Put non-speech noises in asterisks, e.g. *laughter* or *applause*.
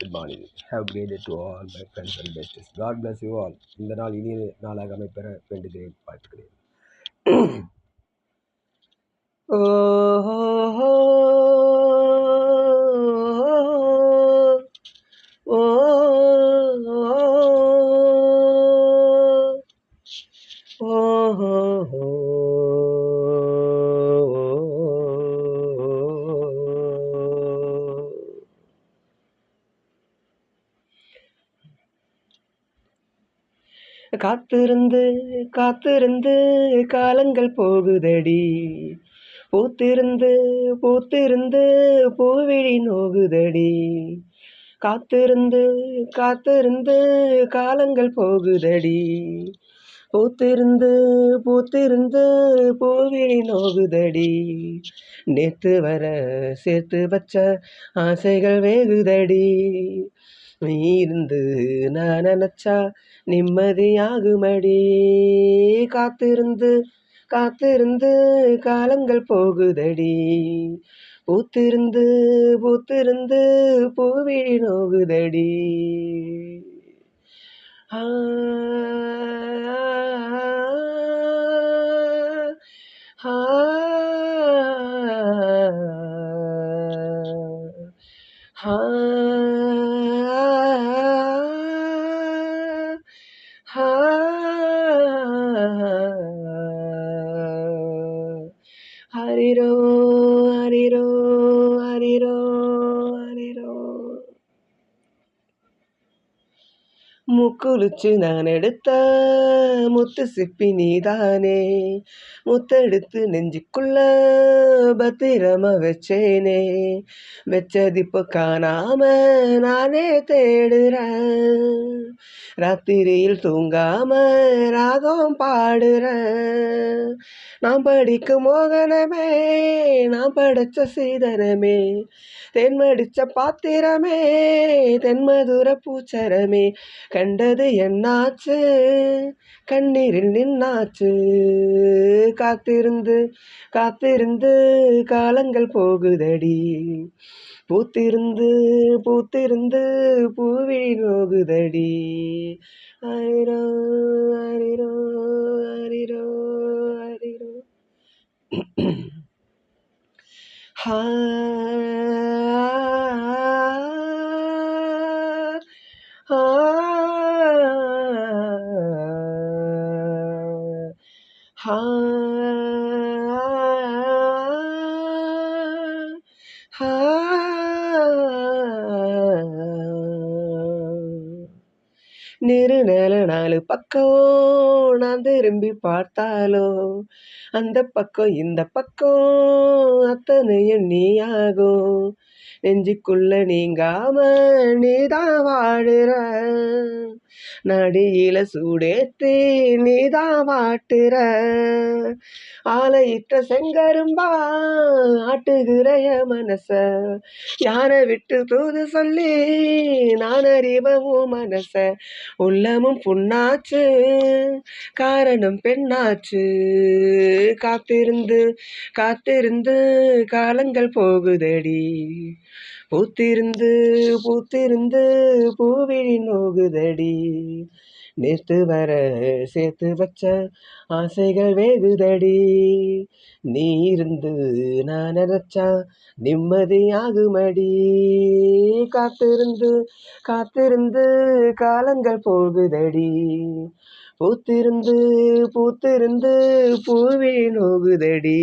Good morning have great to all my friends and besties God bless you all இந்த நாள் இனிய நாளாக அமைப்பெற வேண்டுகிறேன் வாழ்த்துக்கிறேன் *clears throat* ஓஹோ காத்திருந்து காத்திருந்து காலங்கள் போகுதடி. பூத்திருந்து பூத்திருந்து பூவிழி நோகுதடி. காத்திருந்து காத்திருந்து காலங்கள் போகுதடி. பூத்திருந்து பூத்திருந்து பூவிழி நோகுதடி. நேத்து வர சேர்த்து வச்ச ஆசைகள் வேகுதடி. நீ இருந்து நான் நினச்சா நிம்மதியாகுமடி காத்திருந்து காத்திருந்து காலங்கள் போகுதடி பூத்திருந்து பூத்திருந்து பூவிழி நோகுதடி ஆ ஆ ஆ ಮಾಡಿರೋ முக்குளிச்சு நான் எடுத்த முத்து சிப்பி நீதானே? முத்தெடுத்து நெஞ்சுக்குள்ள பத்திரமா வச்சேனே? வச்சது காணாம நானே தேடுறேன். ராத்திரியில் தூங்காம ராகம் பாடுறேன் நான் படிக்கும் மோகனமே நான் படைச்ச சீதனமே. தென்மடிச்ச பாத்திரமே தென்மதுர பூச்சரமே. கண்டது என்னாச்சு? கண்ணீரில் நின்னாச்சு. காத்திருந்து காத்திருந்து காலங்கள் போகுதடி. பூத்திருந்து பூத்திருந்து பூவிழி நோகுதடி. அரிரோ அரிரோ அரிரோ அரிரோ. ஹா ஆ ha ha நெருநல நாலு பக்கம் நான் திரும்பி பார்த்தாலோ அந்த பக்கம் இந்த பக்கம் அத்தனையும் நீயாகும் நெஞ்சுக்குள்ள நீங்காம நீதான் வாழுற. நடியில சூடேத்தி நீதான் வாட்டுற. ஆலையிட்ட செங்கரும்பா ஆட்டுகிற மனச. யாரை விட்டு தூது சொல்லி நான் அறிவவும் மனச. உள்ளமும் புண்ணாச்சு காரணம் பெண்ணாச்சு. காத்திருந்து காத்திருந்து காலங்கள் போகுதடி. பூத்திருந்து பூத்திருந்து பூவிழி நோகுதடி. நேத்து வர சேர்த்து வச்ச ஆசைகள் வேகுதடி. நீ இருந்து நான் நினைச்சா நிம்மதியாகுமடி. காத்திருந்து காத்திருந்து காலங்கள் போகுதடி. பூத்திருந்து பூத்திருந்து பூவே நோகுதடி.